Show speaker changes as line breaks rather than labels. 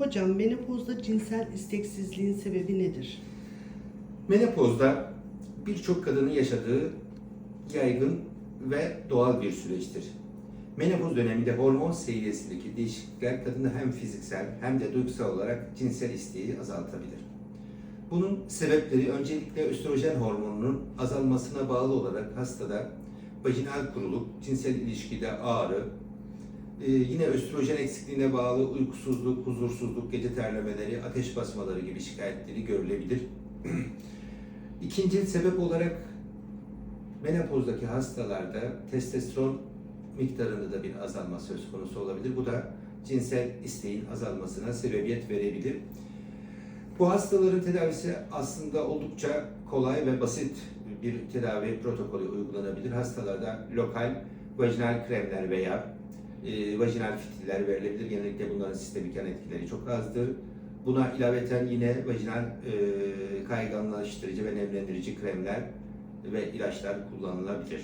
Hocam menopozda cinsel isteksizliğin sebebi nedir?
Menopozda birçok kadının yaşadığı yaygın ve doğal bir süreçtir. Menopoz döneminde hormon seviyesindeki değişiklikler kadını hem fiziksel hem de duygusal olarak cinsel isteği azaltabilir. Bunun sebepleri öncelikle östrojen hormonunun azalmasına bağlı olarak hastada vajinal kuruluk, cinsel ilişkide ağrı, ee, yine östrojen eksikliğine bağlı uykusuzluk, huzursuzluk, gece terlemeleri, ateş basmaları gibi şikayetleri görülebilir. İkinci sebep olarak menopozdaki hastalarda testosteron miktarında da bir azalma söz konusu olabilir. Bu da cinsel isteğin azalmasına sebebiyet verebilir. Bu hastaların tedavisi aslında oldukça kolay ve basit bir tedavi protokolü uygulanabilir. Hastalarda lokal vajinal kremler veya e, vajinal fitiller verilebilir. Genellikle bunların sistemik yan etkileri çok azdır. Buna ilaveten yine vajinal e, kayganlaştırıcı ve nemlendirici kremler ve ilaçlar kullanılabilir.